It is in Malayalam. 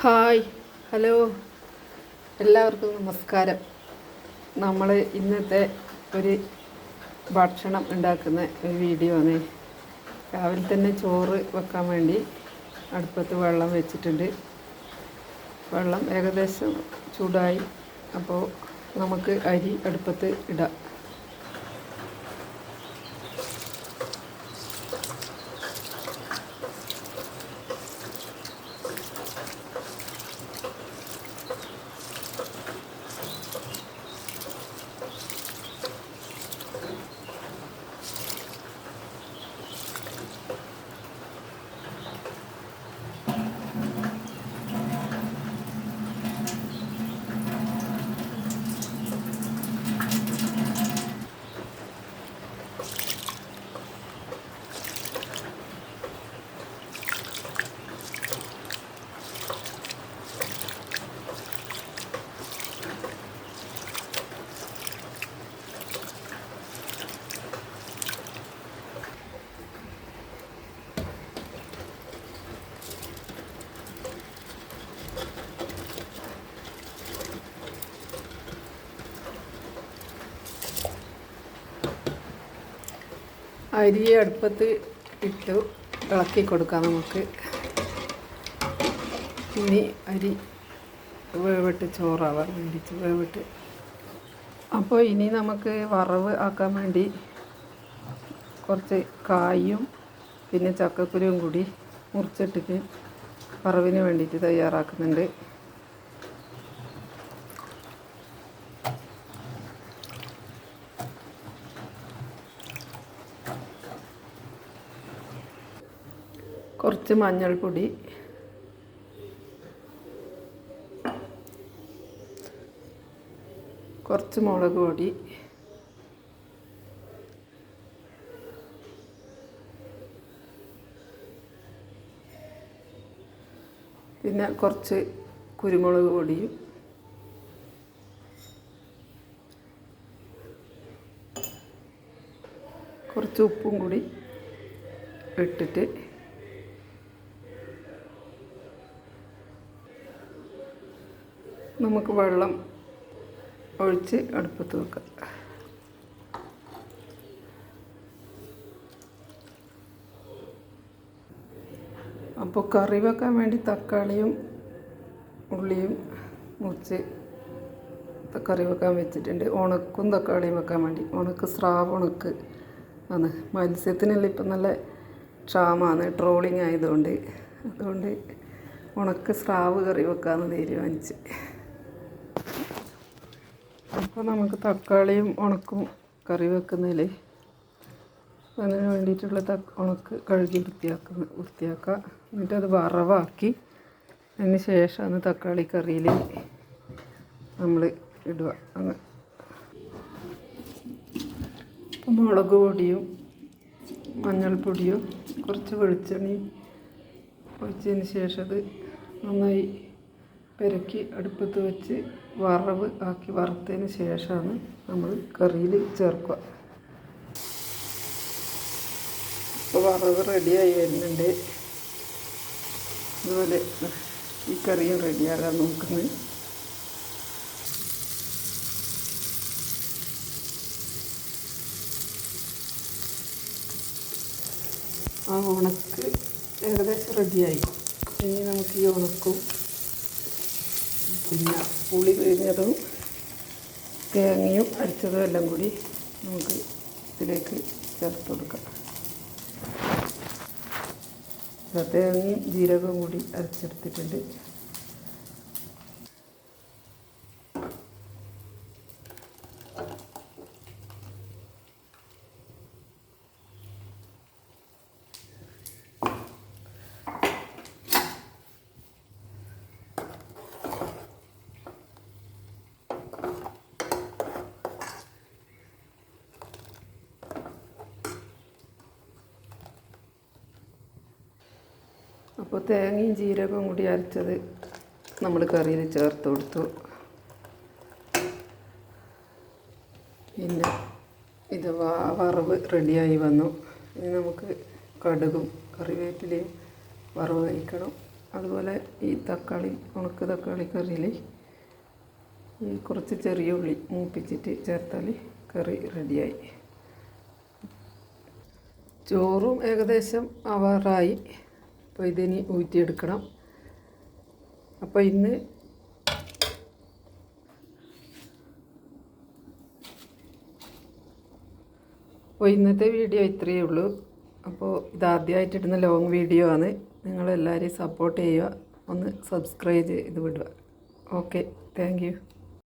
Hi hello. എല്ലാവർക്കും നമസ്കാരം. നമ്മൾ ഇന്നത്തെ ഒരു ഭക്ഷണം ഉണ്ടാക്കുന്ന ഒരു വീഡിയോ ആണ്. രാവിലെ തന്നെ ചോറ് വെക്കാൻ വേണ്ടി അടുപ്പത്ത് വെള്ളം വെച്ചിട്ടുണ്ട്. വെള്ളം ഏകദേശം ചൂടായി. അപ്പോൾ നമുക്ക് അരി അടുപ്പത്ത് ഇടാം. അരി അടുപ്പത്ത് ഇട്ട് ഇളക്കി കൊടുക്കാം നമുക്ക്. ഇനി അരി വേവിട്ട് ചോറാവാൻ വേണ്ടിയിട്ട് വേവിട്ട്. അപ്പോൾ ഇനി നമുക്ക് വറവ് ആക്കാൻ വേണ്ടി കുറച്ച് കായും പിന്നെ ചക്കക്കുരുവും കൂടി മുറിച്ചിട്ടിട്ട് വറവിന് വേണ്ടിയിട്ട് തയ്യാറാക്കുന്നുണ്ട്. കുറച്ച് മഞ്ഞൾപ്പൊടി കുറച്ച് മുളക് പൊടി. പിന്നെ കുറച്ച് കുരുമുളക് പൊടിയും. കുറച്ച് ഉപ്പും കൂടി ഇട്ടിട്ട് നമുക്ക് വെള്ളം ഒഴിച്ച് അടുപ്പത്ത് വെക്കാം. അപ്പോൾ കറി വെക്കാൻ വേണ്ടി തക്കാളിയും ഉള്ളിയും മുറിച്ച് കറി വെക്കാൻ വെച്ചിട്ടുണ്ട്. ഉണക്കും തക്കാളിയും വെക്കാൻ വേണ്ടി. ഉണക്ക് സ്രാവ് ഉണക്ക് ആണ്. മത്സ്യത്തിനെല്ലാം ഇപ്പം നല്ല ക്ഷാമാണ് ട്രോളിങ് ആയതുകൊണ്ട്. അതുകൊണ്ട് ഉണക്ക് സ്രാവ് കറി വെക്കാമെന്ന് തീരുമാനിച്ച്. അപ്പോൾ നമുക്ക് തക്കാളിയും ഉണക്കും കറി വെക്കുന്നതിൽ അതിന് വേണ്ടിയിട്ടുള്ള തക്ക ഉണക്ക് കഴുകി വൃത്തിയാക്കുന്ന വൃത്തിയാക്കുക എന്നിട്ട് അത് വറവാക്കി അതിന് ശേഷമാണ് തക്കാളി കറിയിൽ നമ്മൾ ഇടുക. അങ്ങ് മുളക് പൊടിയും മഞ്ഞൾപ്പൊടിയും കുറച്ച് വെളിച്ചെണ്ണയും ഒഴിച്ചതിന് ശേഷം അത് നന്നായി പെരക്കി അടുപ്പത്ത് വെച്ച് വറവ് ആക്കി വറുത്തതിന് ശേഷമാണ് നമ്മൾ കറിയിൽ ചേർക്കുക. ഇപ്പോൾ വറവ് റെഡിയായി വരുന്നുണ്ട്. അതുപോലെ ഈ കറിയും റെഡിയാകാൻ നോക്കുന്നത് ആ ഉണക്ക് ഏകദേശം റെഡിയായി ഇനി നമുക്ക് ഈ ഉണക്കും പിന്നെ പുളി പിഴിഞ്ഞതും തേങ്ങയും അരച്ചതും എല്ലാം കൂടി നമുക്ക് ഇതിലേക്ക് ചേർത്ത് കൊടുക്കാം. തേങ്ങയും ജീരകവും കൂടി അരച്ചെടുത്തിട്ടുണ്ട്. അപ്പോൾ തേങ്ങയും ജീരകവും കൂടി അരച്ചത് നമ്മൾ കറിയിൽ ചേർത്ത് കൊടുത്തു. പിന്നെ ഇത് വറവ് റെഡിയായി വന്നു. ഇനി നമുക്ക് കടുകും കറിവേപ്പിലയും വറവ് കഴിക്കണം. അതുപോലെ ഈ തക്കാളി ഉണക്ക് തക്കാളി കറിയിൽ ഈ കുറച്ച് ചെറിയ ഉള്ളി മൂപ്പിച്ചിട്ട് ചേർത്താൽ കറി റെഡിയായി. ചോറും ഏകദേശം ആവാറായി. അപ്പോൾ ഇതിനി ഊറ്റിയെടുക്കണം. അപ്പോൾ ഇന്ന് അപ്പോൾ ഇന്നത്തെ വീഡിയോ ഇത്രയേ ഉള്ളൂ. അപ്പോൾ ഇടുന്ന ലോങ് വീഡിയോ ആണ്. നിങ്ങളെല്ലാവരെയും സപ്പോർട്ട് ചെയ്യുക. ഒന്ന് സബ്സ്ക്രൈബ് ചെയ്ത് വിടുക. Okay thank